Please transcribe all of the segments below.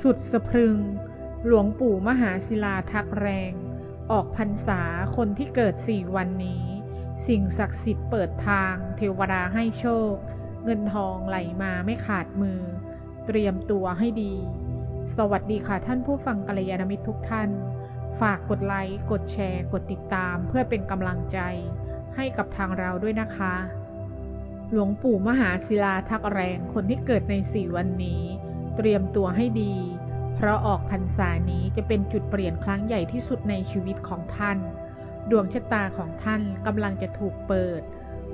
สุดสะพรึง หลวงปู่มหาศิลาทักแรง ออกพรรษาคนที่เกิดสี่วันนี้ สิ่งศักดิ์สิทธิ์เปิดทาง เทวดาให้โชค เงินทองไหลมาไม่ขาดมือ เตรียมตัวให้ดี สวัสดีค่ะท่านผู้ฟังกัลยาณมิตรทุกท่าน ฝากกดไลค์ กดแชร์ กดติดตามเพื่อเป็นกำลังใจ ให้กับทางเราด้วยนะคะ หลวงปู่มหาศิลาทักแรงคนที่เกิดในสี่วันนี้ เตรียมตัวให้ดี เพราะออกพรรษานี้จะเป็นจุดเปลี่ยนครั้งใหญ่ที่สุดในชีวิตของท่าน ดวงชะตาของท่านกำลังจะถูกเปิด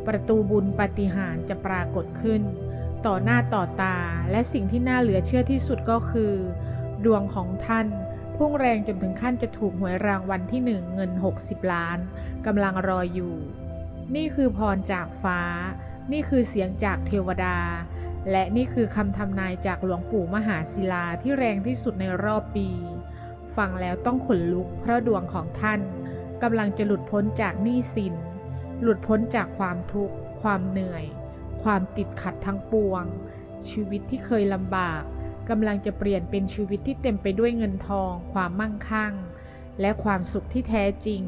ประตูบุญปฏิหารจะปรากฏขึ้น ต่อหน้าต่อตาและสิ่งที่น่าเหลือเชื่อที่สุดก็คือ ดวงของท่านพุ่งแรงจนถึงขั้นจะถูกหวยรางวัลที่หนึ่งเงิน 60 ล้านกำลังรออยู่ นี่คือพรจากฟ้า นี่คือเสียงจากเทวดา และนี่คือคำทำนายจากหลวงปู่มหาศิลาที่แรงที่สุดในรอบปี ฟังแล้วต้องขนลุกเพราะดวงของท่านกำลังจะหลุดพ้นจากหนี้สิน หลุดพ้นจากความทุกข์ ความเหนื่อย ความติดขัดทั้งปวง ชีวิตที่เคยลำบากกำลังจะเปลี่ยนเป็นชีวิตที่เต็มไปด้วยเงินทอง ความมั่งคั่ง และความสุขที่แท้จริง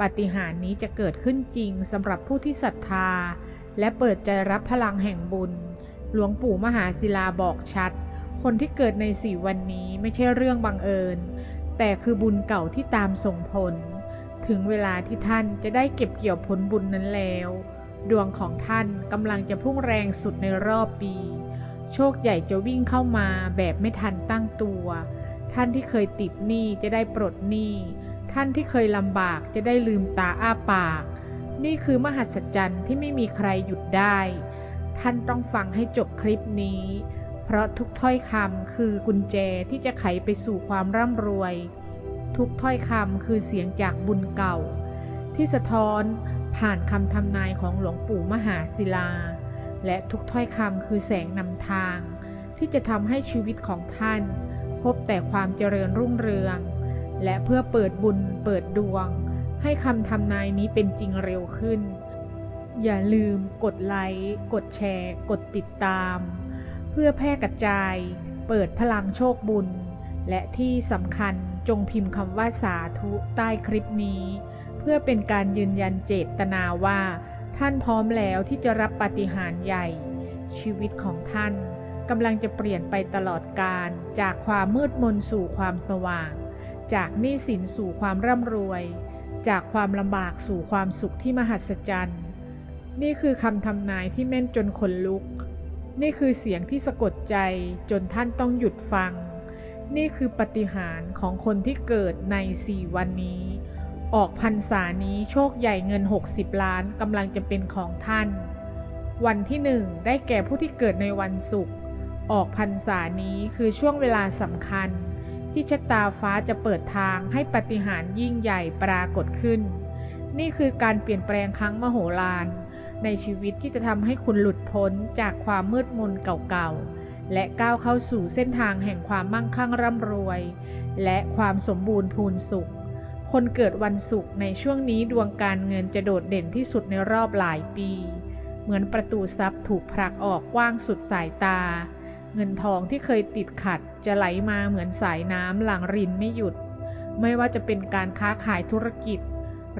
ปาฏิหาริย์นี้จะเกิดขึ้นจริงสำหรับผู้ที่ศรัทธา และเปิดใจรับพลังแห่งบุญ หลวงปู่มหาศิลาบอกชัด คนที่เกิดในสี่วันนี้ไม่ใช่เรื่องบังเอิญ แต่คือบุญเก่าที่ตามส่งผล ถึงเวลาที่ท่านจะได้เก็บเกี่ยวผลบุญนั้นแล้ว ดวงของท่านกำลังจะพุ่งแรงสุดในรอบปี โชคใหญ่จะวิ่งเข้ามาแบบไม่ทันตั้งตัว ท่านที่เคยติดหนี้จะได้ปลดหนี้ ท่านที่เคยลำบากจะได้ลืมตาอ้าปาก นี่คือมหัศจรรย์ที่ไม่มีใครหยุดได้ ท่านต้องฟังให้จบคลิปนี้ เพราะทุกถ้อยคำคือกุญแจที่จะไขไปสู่ความร่ำรวย ทุกถ้อยคำคือเสียงจากบุญเก่า ที่สะท้อนผ่านคำทำนายของหลวงปู่มหาศิลา และทุกถ้อยคำคือแสงนำทาง ที่จะทำให้ชีวิตของท่าน พบแต่ความเจริญรุ่งเรือง และเพื่อเปิดบุญเปิดดวง ให้คำทำนายนี้เป็นจริงเร็วขึ้น อย่าลืมกดไลค์ กดแชร์ กดติดตาม เพื่อแพร่กระจาย เปิดพลังโชคบุญ และที่สำคัญจงพิมพ์คำว่าสาธุใต้คลิปนี้ เพื่อเป็นการยืนยันเจตนาว่า ท่านพร้อมแล้วที่จะรับปาฏิหาริย์ใหญ่ ชีวิตของท่านกำลังจะเปลี่ยนไปตลอดกาลจากความมืดมนสู่ความสว่าง จากหนี้สินสู่ความร่ำรวย จากความลำบากสู่ความสุขที่มหัศจรรย์ นี่คือคำทำนายที่แม่นจนขนลุก นี่คือเสียงที่สะกดใจจนท่านต้องหยุดฟัง นี่คือปฏิหารของคนที่เกิดในสี่วันนี้ ออกพรรษานี้โชคใหญ่เงิน 60 ล้านกำลังจะเป็นของท่าน วันที่หนึ่งได้แก่ผู้ที่เกิดในวันศุกร์ ออกพรรษานี้คือช่วงเวลาสำคัญ ที่ชะตาฟ้าจะเปิดทางให้ปฏิหารย์ยิ่งใหญ่ปรากฏขึ้น นี่คือการเปลี่ยนแปลงครั้งมโหฬาร ในชีวิตที่จะทำให้คุณหลุดพ้นจากความมืดมนเก่าๆ และก้าวเข้าสู่เส้นทางแห่งความมั่งคั่งร่ำรวย และความสมบูรณ์พูนสุข คนเกิดวันศุกร์ในช่วงนี้ดวงการเงินจะโดดเด่นที่สุดในรอบหลายปี เหมือนประตูทรัพย์ถูกผลักออกกว้างสุดสายตา เงินทองที่เคยติดขัดจะไหลมาเหมือนสายน้ำหลั่งรินไม่หยุด ไม่ว่าจะเป็นการค้าขายธุรกิจ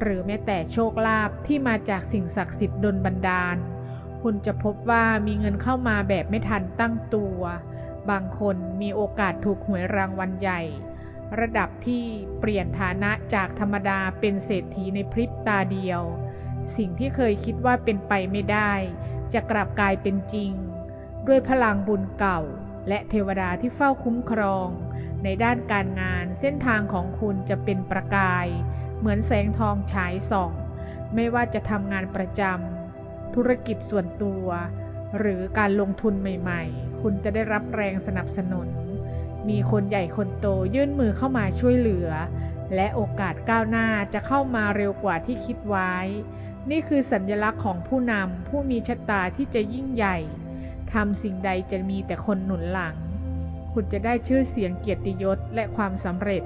หรือแม้แต่โชคลาภที่มาจากสิ่งศักดิ์สิทธิ์ดลบันดาล คุณจะพบว่ามีเงินเข้ามาแบบไม่ทันตั้งตัว บางคนมีโอกาสถูกหวยรางวัลใหญ่ ระดับที่เปลี่ยนฐานะจากธรรมดาเป็นเศรษฐีในพริบตาเดียว สิ่งที่เคยคิดว่าเป็นไปไม่ได้ จะกลับกลายเป็นจริง ด้วยพลังบุญเก่า และเทวดาที่เฝ้าคุ้มครอง ในด้านการงานเส้นทางของคุณจะเป็นประกาย เหมือนแสงทองฉายส่อง ไม่ว่าจะทำงานประจำธุรกิจส่วนตัว หรือการลงทุนใหม่ๆ คุณจะได้รับแรงสนับสนุน มีคนใหญ่คนโตยื่นมือเข้ามาช่วยเหลือ และโอกาสก้าวหน้าจะเข้ามาเร็วกว่าที่คิดไว้ นี่คือสัญลักษณ์ของผู้นำผู้มีชะตาที่จะยิ่งใหญ่ทำสิ่งใดจะมีแต่คนหนุนหลัง คุณจะได้ชื่อเสียงเกียรติยศและความสำเร็จ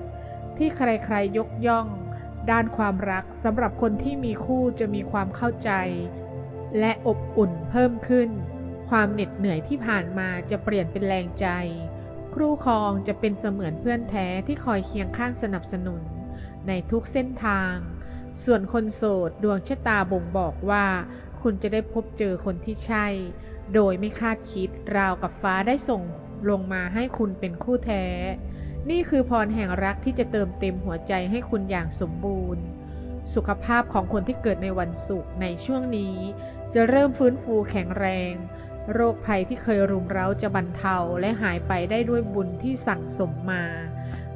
ที่ใครๆยกย่อง ด้านความรักสำหรับคนที่มีคู่จะมีความเข้าใจ และอบอุ่นเพิ่มขึ้น ความเหน็ดเหนื่อยที่ผ่านมาจะเปลี่ยนเป็นแรงใจ ครูครองจะเป็นเสมือนเพื่อนแท้ที่คอยเคียงข้างสนับสนุน ในทุกเส้นทาง ส่วนคนโสดดวงชะตาบ่งบอกว่า คุณจะได้พบเจอคนที่ใช่ โดยไม่คาดคิดราวกับฟ้าได้ส่ง ลงมาให้คุณเป็นคู่แท้ นี่คือพรแห่งรักที่จะเติมเต็มหัวใจให้คุณอย่างสมบูรณ์ สุขภาพของคนที่เกิดในวันศุกร์ในช่วงนี้ จะเริ่มฟื้นฟูแข็งแรง โรคภัยที่เคยรุมเร้าจะบรรเทาและหายไปได้ด้วยบุญที่สั่งสมมา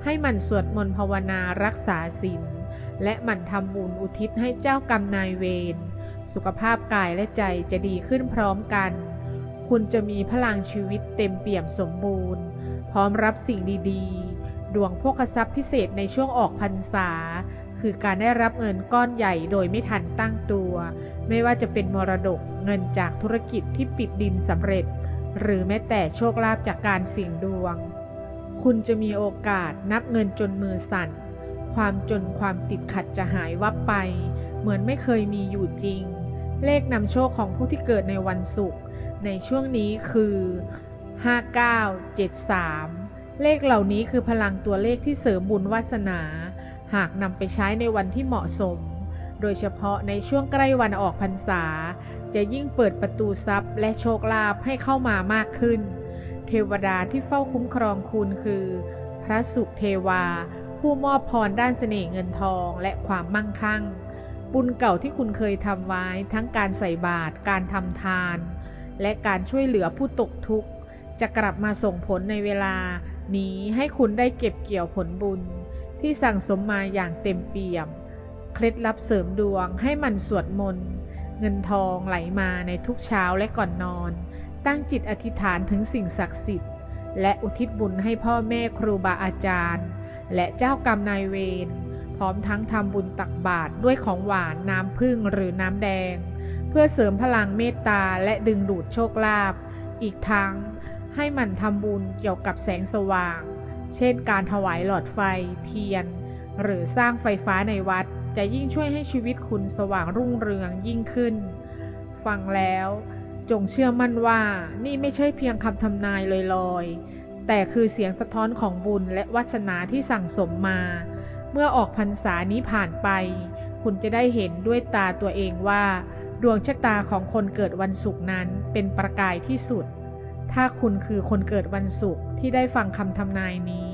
ให้มันสวดมนต์ภาวนารักษาศีลและหมั่นทำบุญอุทิศให้เจ้ากรรมนายเวรสุขภาพกายและใจจะดีขึ้นพร้อมกัน คุณจะมีพลังชีวิตเต็มเปี่ยมสมบูรณ์ พร้อมรับสิ่งดีๆ ดวงโภคทรัพย์พิเศษในช่วงออกพรรษา คือการได้รับเงินก้อนใหญ่โดยไม่ทันตั้งตัว ไม่ว่าจะเป็นมรดกเงินจากธุรกิจที่ปิดดินสำเร็จ หรือแม้แต่โชคลาภจากการเสี่ยงดวง คุณจะมีโอกาสนับเงินจนมือสั่น ความจนความติดขัดจะหายวับไป เหมือนไม่เคยมีอยู่จริง เลขนำโชคของผู้ที่เกิดในวันศุกร์ ในช่วงนี้คือ 5973 เลขเหล่านี้คือพลังตัวเลขที่เสริมบุญวาสนา หากนำไปใช้ในวันที่เหมาะสม โดยเฉพาะในช่วงใกล้วันออกพรรษา จะยิ่งเปิดประตูทรัพย์และโชคลาภให้เข้ามามากขึ้น เทวดาที่เฝ้าคุ้มครองคุณคือ พระสุขเทวา ผู้มอบพรด้านเสน่ห์เงินทองและความมั่งคั่งบุญเก่าที่คุณเคยทำไว้ทั้งการใส่บาตรการทำทาน และการช่วยเหลือผู้ตกทุกข์ จะกลับมาส่งผลในเวลา นี้ให้คุณได้เก็บเกี่ยวผลบุญ ที่สั่งสมมาอย่างเต็มเปี่ยม เคล็ดลับเสริมดวงให้มันสวดมนต์ เงินทองไหลมาในทุกเช้าและก่อนนอน ตั้งจิตอธิษฐานถึงสิ่งศักดิ์สิทธิ์ และอุทิศบุญให้พ่อแม่ครูบาอาจารย์ และเจ้ากรรมนายเวรพร้อมทั้งทำบุญตักบาตรด้วยของหวานน้ำผึ้งหรือน้ำแดง เพื่อเสริมพลังเมตตาและดึงดูดโชคลาภอีกทั้งให้มันทำบุญเกี่ยวกับแสงสว่าง เช่นการถวายหลอดไฟ เทียน หรือสร้างไฟฟ้าในวัด จะยิ่งช่วยให้ชีวิตคุณสว่างรุ่งเรืองยิ่งขึ้น ฟังแล้วจงเชื่อมั่นว่านี่ไม่ใช่เพียงคำทำนายลอยๆ แต่คือเสียงสะท้อนของบุญและวาสนาที่สั่งสมมา เมื่อออกพรรษานี้ผ่านไป คุณจะได้เห็นด้วยตาตัวเองว่า ดวงชะตาของคนเกิดวันศุกร์นั้นเป็นประกายที่สุด ถ้าคุณคือคนเกิดวันศุกร์ที่ได้ฟังคำทำนายนี้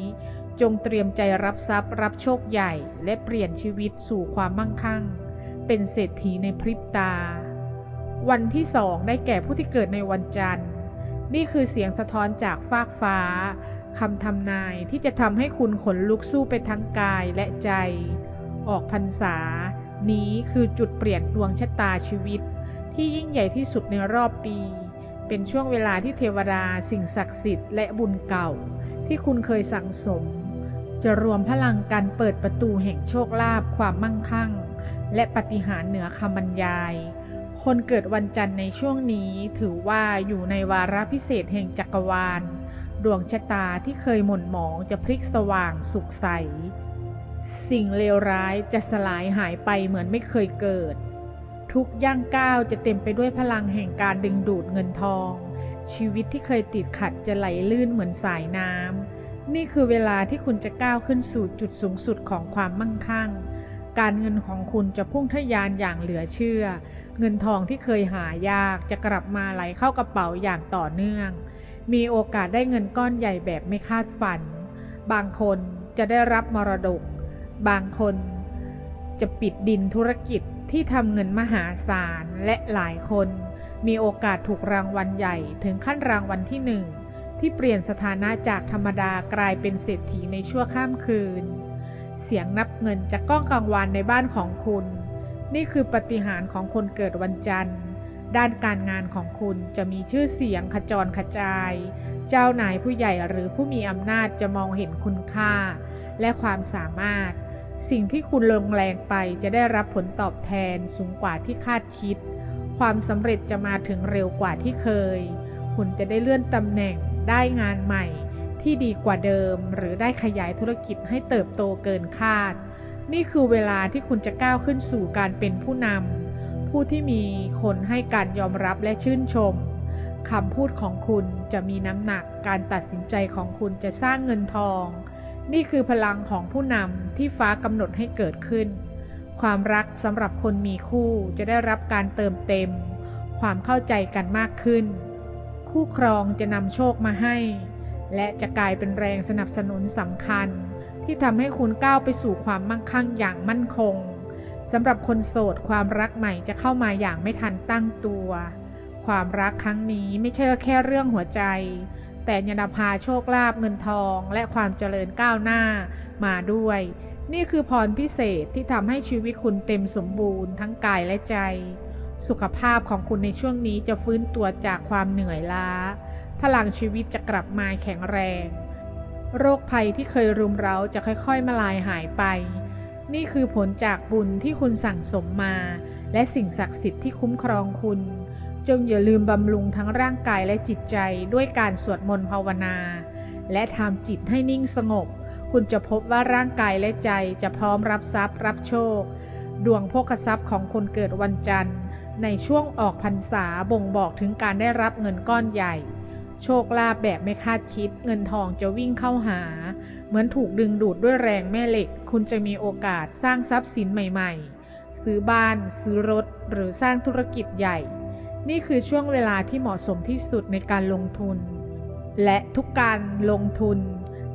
จงเตรียมใจรับทรัพย์ รับโชคใหญ่ และเปลี่ยนชีวิตสู่ความมั่งคั่ง เป็นเศรษฐีในพริบตา วันที่สองได้แก่ผู้ที่เกิดในวันจันทร์ นี่คือเสียงสะท้อนจากฟากฟ้าคำทำนายที่จะทำให้คุณขนลุกสู้ไปทั้งกายและใจ ออกพรรษา นี้คือจุดเปลี่ยนดวงชะตาชีวิต ที่ยิ่งใหญ่ที่สุดในรอบปี เป็นช่วงเวลาที่เทวดาสิ่งศักดิ์สิทธิ์และบุญเก่า ที่คุณเคยสั่งสม จะรวมพลังกันเปิดประตูแห่งโชคลาภความมั่งคั่ง และปฏิหารเหนือคำบรรยาย คนเกิดวันจันทร์ในช่วงนี้ถือว่าอยู่ในวาระพิเศษแห่งจักรวาล ดวงชะตาที่เคยหม่นหมองจะพลิกสว่างสุขใส สิ่งเลวร้ายจะสลายหายไปเหมือนไม่เคยเกิด ทุกย่างก้าวจะเต็มไปด้วยพลังแห่งการดึงดูดเงินทอง ชีวิตที่เคยติดขัดจะไหลลื่นเหมือนสายน้ำนี่คือเวลาที่คุณจะก้าวขึ้นสู่จุดสูงสุดของความมั่งคั่ง การเงินของคุณจะพุ่งทะยานอย่างเหลือเชื่อ เงินทองที่เคยหายากจะกลับมาไหลเข้ากระเป๋าอย่างต่อเนื่อง มีโอกาสได้เงินก้อนใหญ่แบบไม่คาดฝัน บางคนจะได้รับมรดก บางคนจะปิดดินธุรกิจที่ทำเงินมหาศาลและหลายคนมีโอกาสถูกรางวัลใหญ่ถึงขั้นรางวัลที่หนึ่งที่เปลี่ยนสถานะจากธรรมดากลายเป็นเศรษฐีในชั่วข้ามคืน เสียงนับเงินจากก้องกังวานในบ้านของคุณ นี่คือปฏิหารของคนเกิดวันจันทร์ ด้านการงานของคุณจะมีชื่อเสียงขจรขจาย เจ้านายผู้ใหญ่หรือผู้มีอำนาจจะมองเห็นคุณค่า และความสามารถ สิ่งที่คุณลงแรงไปจะได้รับผลตอบแทนสูงกว่าที่คาดคิด ความสำเร็จจะมาถึงเร็วกว่าที่เคย คุณจะได้เลื่อนตำแหน่ง ได้งานใหม่ ที่ดีกว่าเดิม หรือได้ขยายธุรกิจให้เติบโตเกินคาด นี่คือเวลาที่คุณจะก้าวขึ้นสู่การเป็นผู้นำ ผู้ที่มีคนให้การยอมรับและชื่นชมคำพูดของคุณจะมีน้ำหนัก การตัดสินใจของคุณจะสร้างเงินทอง นี่คือพลังของผู้นำที่ฟ้ากำหนดให้เกิดขึ้น ความรักสำหรับคนมีคู่จะได้รับการเติมเต็ม ความเข้าใจกันมากขึ้น คู่ครองจะนำโชคมาให้ และจะกลายเป็นแรงสนับสนุนสำคัญ ที่ทำให้คุณก้าวไปสู่ความมั่งคั่งอย่างมั่นคงสำหรับคนโสดความรักใหม่จะเข้ามาอย่างไม่ทันตั้งตัว ความรักครั้งนี้ไม่ใช่แค่เรื่องหัวใจ แต่ยังนำพาโชคลาภเงินทองและความเจริญก้าวหน้ามาด้วย นี่คือพรพิเศษที่ทำให้ชีวิตคุณเต็มสมบูรณ์ทั้งกายและใจ สุขภาพของคุณในช่วงนี้จะฟื้นตัวจากความเหนื่อยล้า พลังชีวิตจะกลับมาแข็งแรง โรคภัยที่เคยรุมเร้าจะค่อยๆมาลายหายไป นี่คือผลจากบุญที่คุณสั่งสมมา และสิ่งศักดิ์สิทธิ์ที่คุ้มครองคุณ จงอย่าลืมบำรุงทั้งร่างกายและจิตใจด้วยการสวดมนต์ภาวนา และทำจิตให้นิ่งสงบ คุณจะพบว่าร่างกายและใจจะพร้อมรับทรัพย์รับโชค ดวงโภคทรัพย์ของคนเกิดวันจันทร์ ในช่วงออกพรรษาบ่งบอกถึงการได้รับเงินก้อนใหญ่ โชคลาภแบบไม่คาดคิด เงินทองจะวิ่งเข้าหา เหมือนถูกดึงดูดด้วยแรงแม่เหล็ก คุณจะมีโอกาสสร้างทรัพย์สินใหม่ ๆ ซื้อบ้าน ซื้อรถ หรือสร้างธุรกิจใหญ่ นี่คือช่วงเวลาที่เหมาะสมที่สุดในการลงทุน และทุกการลงทุน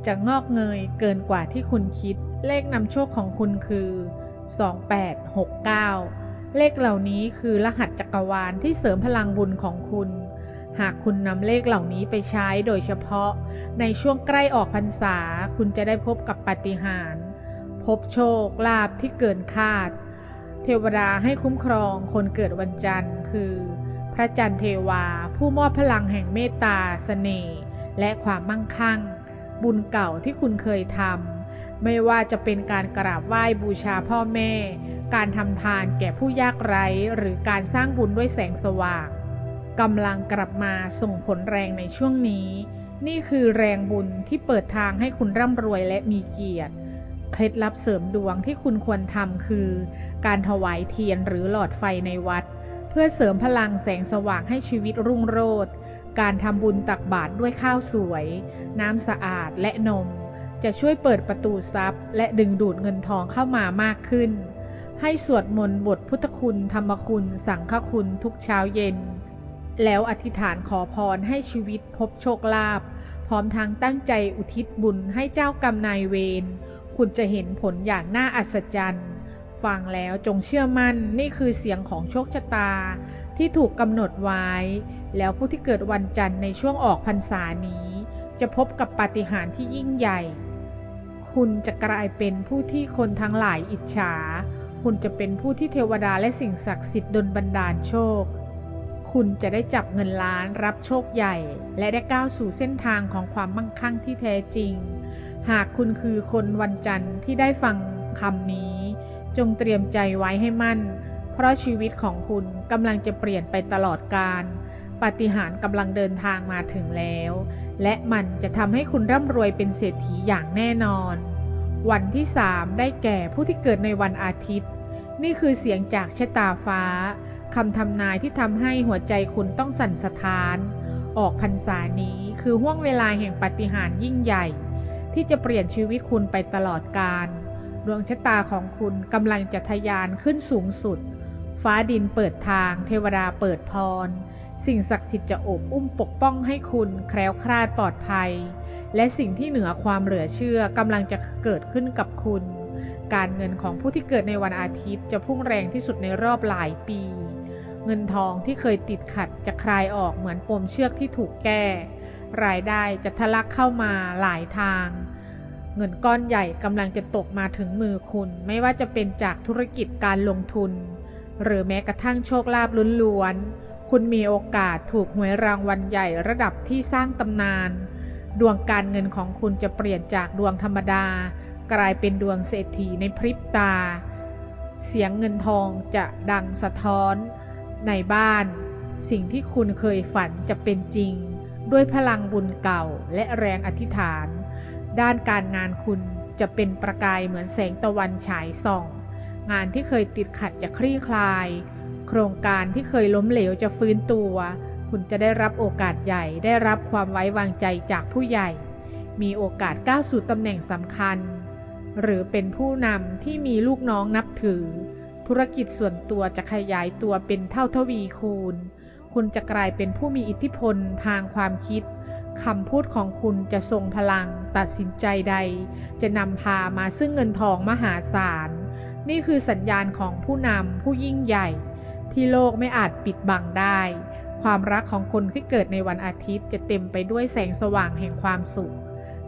จะงอกเงยเกินกว่าที่คุณคิด เลขนำโชคของคุณคือ 2869 เลขเหล่านี้คือรหัสจักรวาลที่เสริมพลังบุญของคุณ หากคุณนำเลขเหล่านี้ไปใช้โดยเฉพาะ ในช่วงใกล้ออกพรรษา คุณจะได้พบกับปาฏิหาริย์พบโชคลาภที่เกินคาด เทวดาให้คุ้มครองคนเกิดวันจันทร์คือ พระจันทร์เทวาผู้มอบพลังแห่งเมตตาเสน่ห์และความมั่งคั่ง บุญเก่าที่คุณเคยทำไม่ว่าจะเป็นการกราบไหว้บูชาพ่อแม่ การทำทานแก่ผู้ยากไร้ หรือการสร้างบุญด้วยแสงสว่างกำลังกลับมาส่งผลแรงในช่วงนี้ นี่คือแรงบุญที่เปิดทางให้คุณร่ำรวยและมีเกียรติเคล็ดลับเสริมดวงที่คุณควรทำคือ การถวายเทียนหรือหลอดไฟในวัด เพื่อเสริมพลังแสงสว่างให้ชีวิตรุ่งโรจน์การทำบุญตักบาตรด้วยข้าวสวย น้ำสะอาดและนม จะช่วยเปิดประตูทรัพย์ และดึงดูดเงินทองเข้ามามากขึ้น ให้สวดมนต์บทพุทธคุณ ธรรมคุณ สังฆคุณทุกเช้าเย็น แล้วอธิษฐานขอพรให้ชีวิตพบโชคลาภพร้อมทั้งตั้งใจอุทิศบุญให้เจ้ากรรมนายเวรคุณจะเห็นผลอย่างน่าอัศจรรย์ ฟังแล้วจงเชื่อมั่นนี่คือเสียงของโชคชะตา ที่ถูกกำหนดไว้ แล้วผู้ที่เกิดวันจันทร์ในช่วงออกพรรษานี้ จะพบกับปาฏิหาริย์ที่ยิ่งใหญ่ คุณจะกลายเป็นผู้ที่คนทั้งหลายอิจฉา คุณจะเป็นผู้ที่เทวดาและสิ่งศักดิ์สิทธิ์ดลบันดาลโชค คุณจะได้จับเงินล้านรับโชคใหญ่ และได้ก้าวสู่เส้นทางของความมั่งคั่งที่แท้จริง หากคุณคือคนวันจันทร์ที่ได้ฟังคำนี้ จงเตรียมใจไว้ให้มั่น เพราะชีวิตของคุณกำลังจะเปลี่ยนไปตลอดกาลปาฏิหาริย์กำลังเดินทางมาถึงแล้ว และมันจะทำให้คุณร่ำรวยเป็นเศรษฐีอย่างแน่นอน วันที่ 3 ได้แก่ผู้ที่เกิดในวันอาทิตย์ นี่คือเสียงจากชะตาฟ้าคำทำนายที่ทำให้หัวใจคุณต้องสั่นสะท้าน ออกพรรษานี้คือห่วงเวลาแห่งปาฏิหาริย์ยิ่งใหญ่ ที่จะเปลี่ยนชีวิตคุณไปตลอดกาล ดวงชะตาของคุณกำลังจะทะยานขึ้นสูงสุด ฟ้าดินเปิดทาง เทวดาเปิดพร สิ่งศักดิ์สิทธิ์จะโอบอุ้มปกป้องให้คุณแคล้วคลาดปลอดภัย และสิ่งที่เหนือความเหลือเชื่อกำลังจะเกิดขึ้นกับคุณ การเงินของผู้ที่เกิดในวันอาทิตย์จะพุ่งแรงที่สุดในรอบหลายปี เงินทองที่เคยติดขัดจะคลายออกเหมือนปมเชือกที่ถูกแก้ รายได้จะทะลักเข้ามาหลายทาง เงินก้อนใหญ่กำลังจะตกมาถึงมือคุณ ไม่ว่าจะเป็นจากธุรกิจการลงทุน หรือแม้กระทั่งโชคลาภล้วนๆ คุณมีโอกาสถูกหวยรางวัลใหญ่ระดับที่สร้างตำนาน ดวงการเงินของคุณจะเปลี่ยนจากดวงธรรมดา กลายเป็นดวงเศรษฐีในพริบตา เสียงเงินทองจะดังสะท้อน ในบ้าน สิ่งที่คุณเคยฝันจะเป็นจริง ด้วยพลังบุญเก่าและแรงอธิษฐาน ด้านการงานคุณจะเป็นประกายเหมือนแสงตะวันฉายส่อง งานที่เคยติดขัดจะคลี่คลาย โครงการที่เคยล้มเหลวจะฟื้นตัว คุณจะได้รับโอกาสใหญ่ ได้รับความไว้วางใจจากผู้ใหญ่ มีโอกาสก้าวสู่ตำแหน่งสำคัญ หรือเป็นผู้นำที่มีลูกน้องนับถือ ธุรกิจส่วนตัวจะขยายตัวเป็นเท่าทวีคูณ คุณจะกลายเป็นผู้มีอิทธิพลทางความคิด คำพูดของคุณจะทรงพลังตัดสินใจใด จะนำพามาซึ่งเงินทองมหาศาล นี่คือสัญญาณของผู้นำผู้ยิ่งใหญ่ ที่โลกไม่อาจปิดบังได้ ความรักของคนที่เกิดในวันอาทิตย์จะเต็มไปด้วยแสงสว่างแห่งความสุข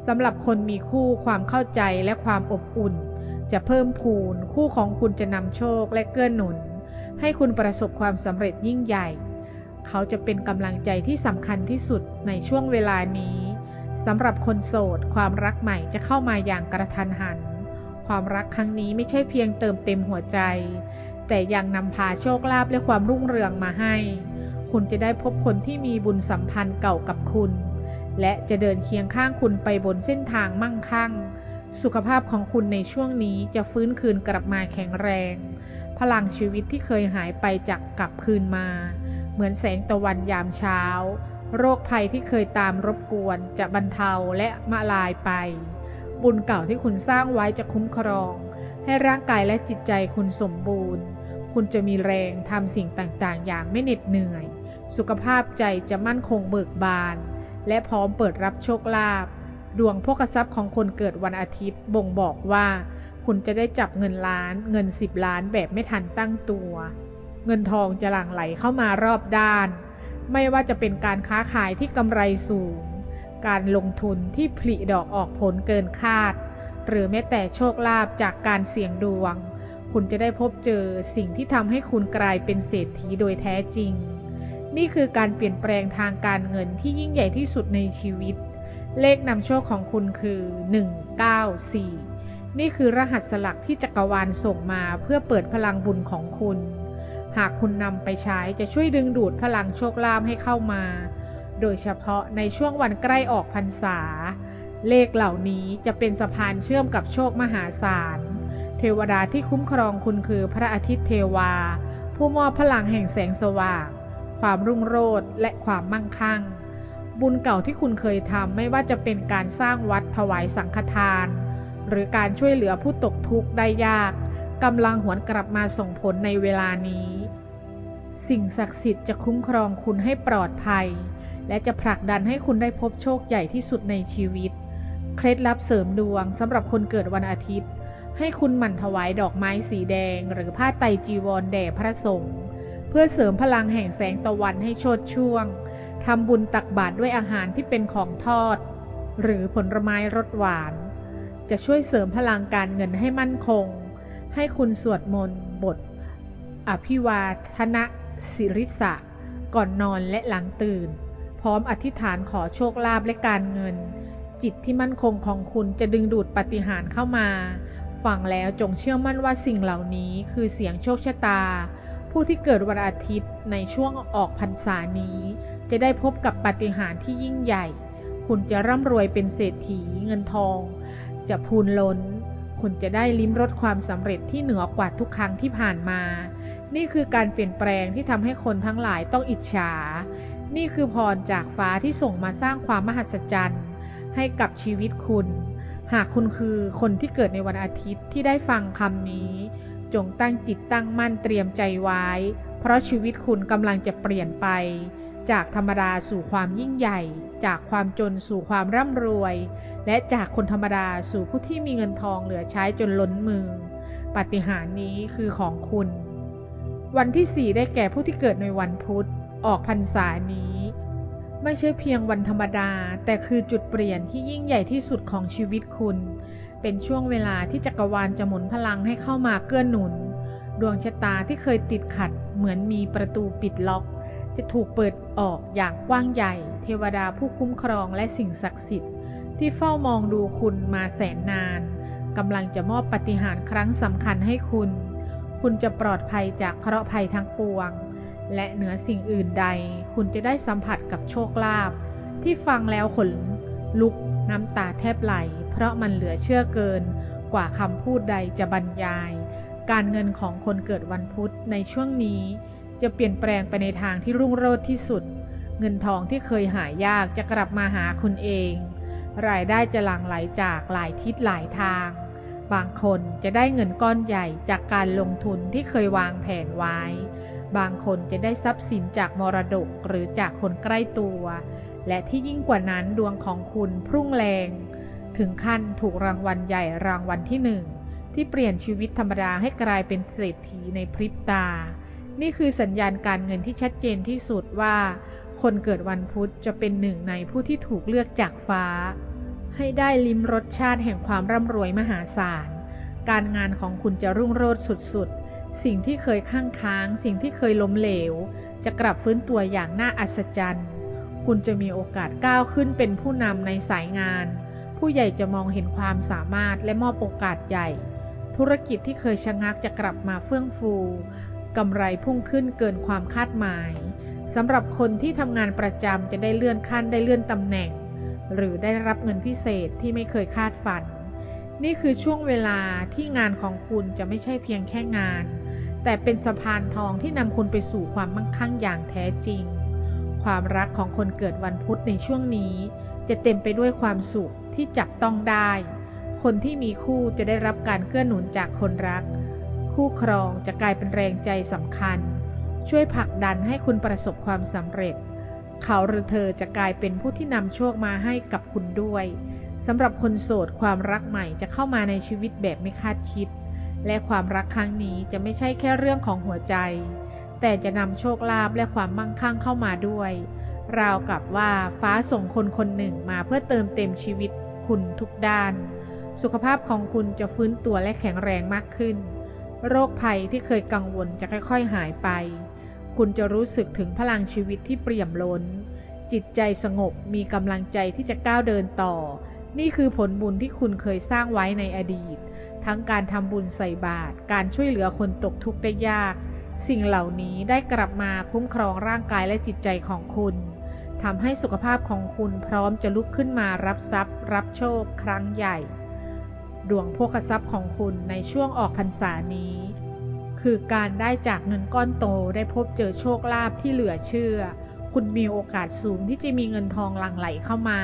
สำหรับคนมีคู่ความเข้าใจและความอบอุ่น จะเพิ่มพูนคู่ของคุณจะนำโชคและเกื้อหนุน ให้คุณประสบความสำเร็จยิ่งใหญ่ เขาจะเป็นกำลังใจที่สำคัญที่สุดในช่วงเวลานี้สำหรับคนโสด ความรักใหม่จะเข้ามาอย่างกระทันหัน ความรักครั้งนี้ไม่ใช่เพียงเติมเต็มหัวใจ แต่ยังนำพาโชคลาภและความรุ่งเรืองมาให้ คุณจะได้พบคนที่มีบุญสัมพันธ์เก่ากับคุณ และจะเดินเคียงข้างคุณไปบนเส้นทางมั่งคั่ง สุขภาพของคุณในช่วงนี้จะฟื้นคืนกลับมาแข็งแรง พลังชีวิตที่เคยหายไปจากกลับคืนมา เหมือนแสงตะวันยามเช้า โรคภัยที่เคยตามรบกวนจะบรรเทาและมาลายไป บุญเก่าที่คุณสร้างไว้จะคุ้มครอง ให้ร่างกายและจิตใจคุณสมบูรณ์ คุณจะมีแรงทำสิ่งต่างๆ อย่างไม่เหน็ดเหนื่อย สุขภาพใจจะมั่นคงเบิกบาน และพร้อมเปิดรับโชคลาภดวงโภคทรัพย์ของคนเกิดวันอาทิตย์บ่งบอกว่า คุณจะได้จับเงินล้านเงิน10ล้านแบบไม่ทันตั้งตัว เงินทองจะหลั่งไหลเข้ามารอบด้าน ไม่ว่าจะเป็นการค้าขายที่กำไรสูง การลงทุนที่ผลิดอกออกผลเกินคาด หรือแม้แต่โชคลาภจากการเสี่ยงดวง คุณจะได้พบเจอสิ่งที่ทำให้คุณกลายเป็นเศรษฐีโดยแท้จริง นี่คือการเปลี่ยนแปลงทางการเงินที่ยิ่งใหญ่ที่สุดในชีวิต เลขนำโชคของคุณคือ 194นี่คือรหัสสลักที่จักรวาลส่งมาเพื่อเปิดพลังบุญของคุณ หากคุณนำไปใช้จะช่วยดึงดูดพลังโชคลาภให้เข้ามา โดยเฉพาะในช่วงวันใกล้ออกพรรษา เลขเหล่านี้จะเป็นสะพานเชื่อมกับโชคมหาศาล เทวดาที่คุ้มครองคุณคือพระอาทิตย์เทวา ผู้มอบพลังแห่งแสงสว่าง ความรุ่งโรจน์และความมั่งคั่ง บุญเก่าที่คุณเคยทำไม่ว่าจะเป็นการสร้างวัดถวายสังฆทาน หรือการช่วยเหลือผู้ตกทุกข์ได้ยากกำลังหวนกลับมาส่งผลในเวลานี้ สิ่งศักดิ์สิทธิ์จะคุ้มครองคุณให้ปลอดภัย และจะผลักดันให้คุณได้พบโชคใหญ่ที่สุดในชีวิต เคล็ดลับเสริมดวงสำหรับคนเกิดวันอาทิตย์ ให้คุณหมั่นถวายดอกไม้สีแดง หรือผ้าไตรจีวรแด่พระสงฆ์เพื่อเสริมพลังแห่งแสงตะวันให้โชดช่วงทำบุญตักบาตรด้วยอาหารที่เป็นของทอด หรือผลไม้รสหวาน จะช่วยเสริมพลังการเงินให้มั่นคง ให้คุณสวดมนต์บทอภิวาทนะ สิริสะก่อนนอนและหลังตื่น พร้อมอธิษฐานขอโชคลาภและการเงิน จิตที่มั่นคงของคุณจะดึงดูดปฏิหารเข้ามา ฟังแล้วจงเชื่อมั่นว่าสิ่งเหล่านี้คือเสียงโชคชะตา ผู้ที่เกิดวันอาทิตย์ในช่วงออกพรรษานี้ จะได้พบกับปฏิหารที่ยิ่งใหญ่ คุณจะร่ำรวยเป็นเศรษฐีเงินทอง จะพูนล้นคุณจะได้ลิ้มรสความสำเร็จที่เหนือกว่าทุกครั้งที่ผ่านมา นี่คือการเปลี่ยนแปลงที่ทำให้คนทั้งหลายต้องอิจฉา นี่คือพรจากฟ้าที่ส่งมาสร้างความมหัศจรรย์ ให้กับชีวิตคุณ หากคุณคือคนที่เกิดในวันอาทิตย์ที่ได้ฟังคำนี้ จงตั้งจิตตั้งมั่นเตรียมใจไว้ เพราะชีวิตคุณกำลังจะเปลี่ยนไป จากธรรมดาสู่ความยิ่งใหญ่ จากความจนสู่ความร่ำรวย และจากคนธรรมดาสู่ผู้ที่มีเงินทองเหลือใช้จนล้นมือปาฏิหาริย์นี้คือของคุณ วันที่ 4 ได้แก่ผู้ที่เกิดในวันพุธ ออกพรรษานี้ ไม่ใช่เพียงวันธรรมดา แต่คือจุดเปลี่ยนที่ยิ่งใหญ่ที่สุดของชีวิตคุณ เป็นช่วงเวลาที่จักรวาลจะหมุนพลังให้เข้ามาเกื้อหนุน ดวงชะตาที่เคยติดขัด เหมือนมีประตูปิดล็อก จะถูกเปิดออกอย่างกว้างใหญ่ เทวดาผู้คุ้มครองและสิ่งศักดิ์สิทธิ์ ที่เฝ้ามองดูคุณมาแสนนานกำลังจะมอบปฏิหารครั้งสำคัญให้คุณ คุณจะปลอดภัยจากเคราะห์ภัยทั้งปวง และเหนือสิ่งอื่นใด คุณจะได้สัมผัสกับโชคลาภที่ฟังแล้วขนลุกน้ำตาแทบไหล เพราะมันเหลือเชื่อเกินกว่าคำพูดใดจะบรรยาย การเงินของคนเกิดวันพุธในช่วงนี้ จะเปลี่ยนแปลงไปในทางที่รุ่งโรจน์ที่สุด เงินทองที่เคยหายากจะกลับมาหาคุณเอง รายได้จะหลั่งไหลจากหลายทิศหลายทาง บางคนจะได้เงินก้อนใหญ่จากการลงทุนที่เคยวางแผนไว้ บางคนจะได้ทรัพย์สินจากมรดกหรือจากคนใกล้ตัว และที่ยิ่งกว่านั้นดวงของคุณพรุ่งแรง ถึงขั้นถูกรางวัลใหญ่รางวัลที่หนึ่งที่เปลี่ยนชีวิตธรรมดาให้กลายเป็นเศรษฐีในพริบตา นี่คือสัญญาณการเงินที่ชัดเจนที่สุดว่า คนเกิดวันพุธจะเป็นหนึ่งในผู้ที่ถูกเลือกจากฟ้า ให้ได้ลิ้มรสชาติแห่งความร่ำรวยมหาศาล การงานของคุณจะรุ่งโรจน์สุดๆ สิ่งที่เคยข้างค้าง สิ่งที่เคยล้มเหลว จะกลับฟื้นตัวอย่างน่าอัศจรรย์ คุณจะมีโอกาสก้าวขึ้นเป็นผู้นำในสายงาน ผู้ใหญ่จะมองเห็นความสามารถและมอบโอกาสใหญ่ ธุรกิจที่เคยชะงักจะกลับมาเฟื่องฟูกำไรพุ่งขึ้นเกินความคาดหมายสำหรับคนที่ทำงานประจำจะได้เลื่อนขั้นได้เลื่อนตำแหน่ง หรือได้รับเงินพิเศษที่ไม่เคยคาดฝัน นี่คือช่วงเวลาที่งานของคุณจะไม่ใช่เพียงแค่งาน แต่เป็นสะพานทองที่นำคุณไปสู่ความมั่งคั่งอย่างแท้จริง ความรักของคนเกิดวันพุธในช่วงนี้ จะเต็มไปด้วยความสุขที่จับต้องได้ คนที่มีคู่จะได้รับการเกื้อหนุนจากคนรัก คู่ครองจะกลายเป็นแรงใจสำคัญ ช่วยผลักดันให้คุณประสบความสำเร็จ เขาหรือเธอจะกลายเป็นผู้ที่นำโชคมาให้กับคุณด้วยสำหรับคนโสดความรักใหม่จะเข้ามาในชีวิตแบบไม่คาดคิด และความรักครั้งนี้จะไม่ใช่แค่เรื่องของหัวใจ แต่จะนำโชคลาภและความมั่งคั่งเข้ามาด้วย ราวกับว่าฟ้าส่งคนคนหนึ่งมาเพื่อเติมเต็มชีวิตคุณทุกด้าน สุขภาพของคุณจะฟื้นตัวและแข็งแรงมากขึ้น โรคภัยที่เคยกังวลจะค่อยๆหายไป คุณจะรู้สึกถึงพลังชีวิตที่เปี่ยมล้น จิตใจสงบมีกำลังใจที่จะก้าวเดินต่อ นี่คือผลบุญที่คุณเคยสร้างไว้ในอดีต ทั้งการทำบุญใส่บาตรการช่วยเหลือคนตกทุกข์ได้ยาก สิ่งเหล่านี้ได้กลับมาคุ้มครองร่างกายและจิตใจของคุณทำให้สุขภาพของคุณพร้อมจะลุกขึ้นมารับทรัพย์ รับโชคครั้งใหญ่ ดวงโภคทรัพย์ของคุณในช่วงออกพรรษานี้ คือการได้จากเงินก้อนโตได้พบเจอโชคลาภที่เหลือเชื่อ คุณมีโอกาสสูงที่จะมีเงินทองหลั่งไหลเข้ามา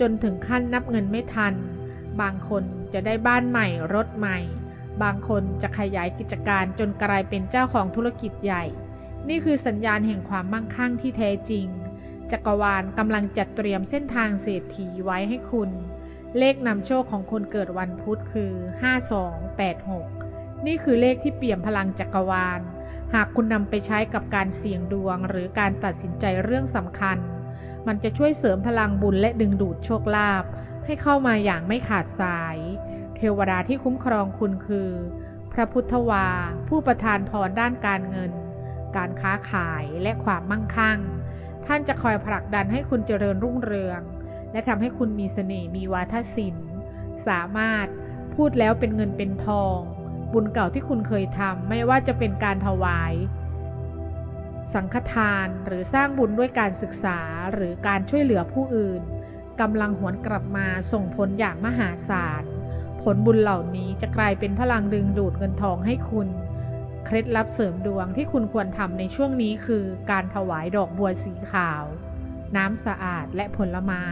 จนถึงขั้นนับเงินไม่ทัน บางคนจะได้บ้านใหม่รถใหม่ บางคนจะขยายกิจการจนกลายเป็นเจ้าของธุรกิจใหญ่ นี่คือสัญญาณแห่งความมั่งคั่งที่แท้จริง จักรวาลกำลังจัดเตรียมเส้นทางเศรษฐีไว้ให้คุณ เลขนำโชคของคนเกิดวันพุธคือ 5286 นี่คือเลขที่เปี่ยมพลังจักรวาล หากคุณนำไปใช้กับการเสี่ยงดวงหรือการตัดสินใจเรื่องสำคัญ มันจะช่วยเสริมพลังบุญและดึงดูดโชคลาภให้เข้ามาอย่างไม่ขาดสาย เทวดาที่คุ้มครองคุณคือ พระพุทธวา ผู้ประทานพรด้านการเงิน การค้าขายและความมั่งคั่ง ท่านจะคอยผลักดันให้คุณเจริญรุ่งเรือง และทำให้คุณมีเสน่ห์มีวาทศิลป์ สามารถพูดแล้วเป็นเงินเป็นทอง บุญเก่าที่คุณเคยทำไม่ว่าจะเป็นการถวาย สังฆทานหรือสร้างบุญด้วยการศึกษาหรือการช่วยเหลือผู้อื่นกำลังหวนกลับมาส่งผลอย่างมหาศาลผลบุญเหล่านี้จะกลายเป็นพลังดึงดูดเงินทองให้คุณ เคล็ดลับเสริมดวงที่คุณควรทำในช่วงนี้คือการถวายดอกบัวสีขาว น้ำสะอาดและผลไม้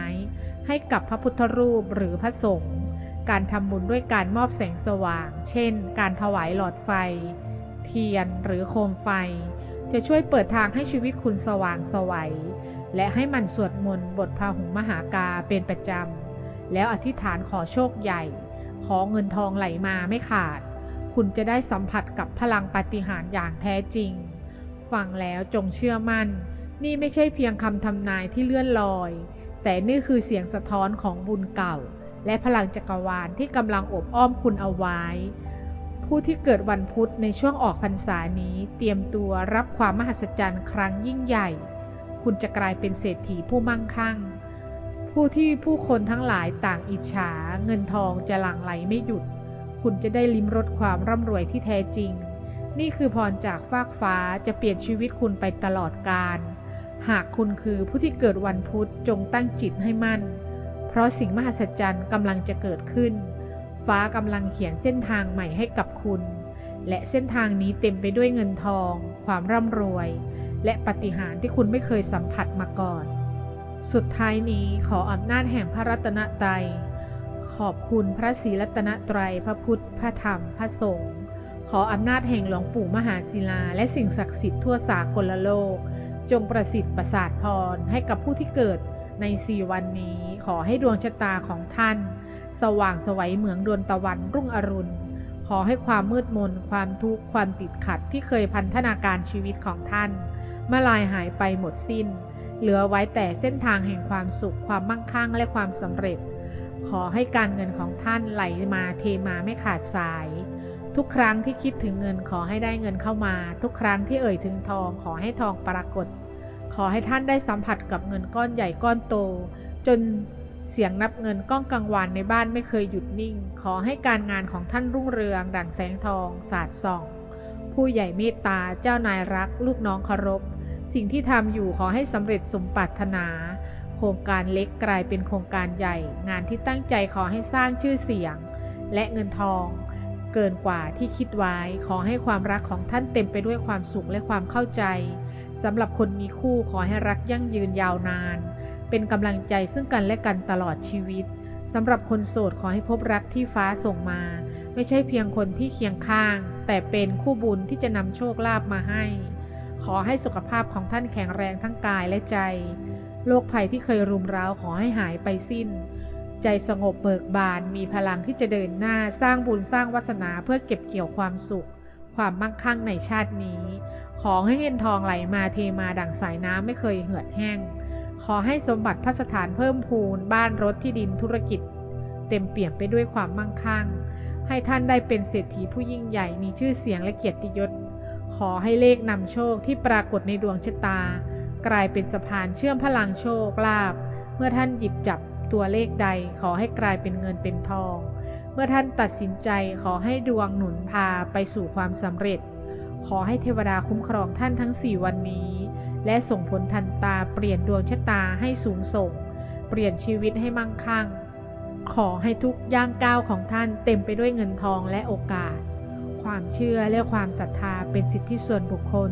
ให้กับพระพุทธรูปหรือพระสงฆ์ การทำบุญด้วยการมอบแสงสว่าง เช่น การถวายหลอดไฟ เทียนหรือโคมไฟ จะช่วยเปิดทางให้ชีวิตคุณสว่างสวัย และให้มันสวดมนต์บทพาหุงมหากาเป็นประจำ แล้วอธิษฐานขอโชคใหญ่ ขอเงินทองไหลมาไม่ขาด คุณจะได้สัมผัสกับพลังปฏิหารอย่างแท้จริง ฟังแล้วจงเชื่อมั่น นี่ไม่ใช่เพียงคำทำนายที่เลื่อนลอย แต่นี่คือเสียงสะท้อนของบุญเก่า และพลังจักรวาลที่กำลังอบอ้อมคุณเอาไว้ ผู้ที่เกิดวันพุธในช่วงออกพรรษานี้ เตรียมตัวรับความมหัศจรรย์ครั้งยิ่งใหญ่ คุณจะกลายเป็นเศรษฐีผู้มั่งคั่ง ผู้ที่ผู้คนทั้งหลายต่างอิจฉา เงินทองจะหลั่งไหลไม่หยุด คุณจะได้ลิ้มรสความร่ำรวยที่แท้จริง นี่คือพรจากฟากฟ้าจะเปลี่ยนชีวิตคุณไปตลอดกาลหากคุณคือผู้ที่เกิดวันพุธจงตั้งจิตให้มั่น เพราะสิ่งมหัศจรรย์กำลังจะเกิดขึ้น ฟ้ากำลังเขียนเส้นทางใหม่ให้กับคุณ และเส้นทางนี้เต็มไปด้วยเงินทอง ความร่ำรวย และปฏิหารที่คุณไม่เคยสัมผัสมาก่อน สุดท้ายนี้ขออำนาจแห่งพระรัตนตรัยขอบคุณพระศรีรัตนตรัยพระพุทธ พระธรรม พระสงฆ์ขออำนาจแห่งหลวงปู่มหาศิลา และสิ่งศักดิ์สิทธิ์ทั่วสากลโลก จงประสิทธิ์ประสาทพรให้กับผู้ที่เกิดในสี่วันนี้ ขอให้ดวงชะตาของท่าน สว่างสวัยเหมืองดวงตะวันรุ่งอรุณ ขอให้ความมืดมน ความทุกข์ ความติดขัดที่เคยพันธนาการชีวิตของท่านมาลายหายไปหมดสิ้น เหลือไว้แต่เส้นทางแห่งความสุข ความมั่งคั่ง และความสำเร็จ ขอให้การเงินของท่านไหลมาเทมาไม่ขาดสาย ทุกครั้งที่คิดถึงเงินขอให้ได้เงินเข้ามา ทุกครั้งที่เอ่ยถึงทองขอให้ทองปรากฏขอให้ท่านได้สัมผัสกับเงินก้อนใหญ่ก้อนโตจนเสียงนับเงินก้องกังวานในบ้านไม่เคยหยุดนิ่ง ขอให้การงานของท่านรุ่งเรือง ดั่งแสงทองสาดส่อง ผู้ใหญ่เมตตาเจ้านายรัก ลูกน้องเคารพ สิ่งที่ทำอยู่ขอให้สำเร็จสมปรารถนา โครงการเล็กกลายเป็นโครงการใหญ่ งานที่ตั้งใจขอให้สร้างชื่อเสียง และเงินทอง เกินกว่าที่คิดไว้ ขอให้ความรักของท่านเต็มไปด้วยความสุขและความเข้าใจสำหรับคนมีคู่ขอให้รักยั่งยืนยาวนาน เป็นกำลังใจซึ่งกันและกันตลอดชีวิตสำหรับคนโสดขอให้พบรักที่ฟ้าส่งมา ไม่ใช่เพียงคนที่เคียงข้าง แต่เป็นคู่บุญที่จะนำโชคลาภมาให้ ขอให้สุขภาพของท่านแข็งแรงทั้งกายและใจ โรคภัยที่เคยรุมเร้าขอให้หายไปสิ้น ใจสงบเบิกบาน มีพลังที่จะเดินหน้าสร้างบุญสร้างวาสนาเพื่อเก็บเกี่ยวความสุข ความมั่งคั่งในชาตินี้ ขอให้เงินทองไหลมาเทมาดั่งสายน้ำไม่เคยเหือดแห้ง ขอให้สมบัติพัสถานเพิ่มพูน บ้านรถที่ดินธุรกิจ เต็มเปี่ยมไปด้วยความมั่งคั่ง ให้ท่านได้เป็นเศรษฐีผู้ยิ่งใหญ่มีชื่อเสียงและเกียรติยศ ขอให้เลขนำโชคที่ปรากฏในดวงชะตา กลายเป็นสะพานเชื่อมพลังโชคลาภเมื่อท่านหยิบจับตัวเลขใดขอให้กลายเป็นเงินเป็นทอง เมื่อท่านตัดสินใจขอให้ดวงหนุนพาไปสู่ความสำเร็จ ขอให้เทวดาคุ้มครองท่านทั้ง4วันนี้ และส่งผลทันตาเปลี่ยนดวงชะตาให้สูงส่ง เปลี่ยนชีวิตให้มั่งคั่ง ขอให้ทุกย่างก้าวของท่านเต็มไปด้วยเงินทองและโอกาส ความเชื่อและความศรัทธาเป็นสิทธิส่วนบุคคล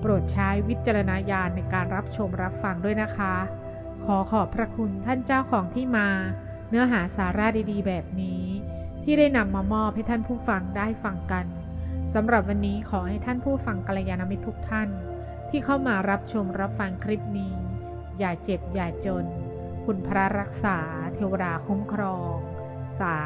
โปรดใช้วิจารณญาณในการรับชมรับฟังด้วยนะคะ ขอขอบพระคุณท่านเจ้าของที่มา เนื้อหาสาระดีๆ แบบนี้ ที่ได้นำมามอบให้ท่านผู้ฟังได้ฟังกันสำหรับวันนี้ขอให้ท่านผู้ฟังกัลยาณมิตรทุกท่าน ที่เข้ามารับชมรับฟังคลิปนี้ อย่าเจ็บอย่าจน คุณพระรักษาเทวดาคุ้มครอง สา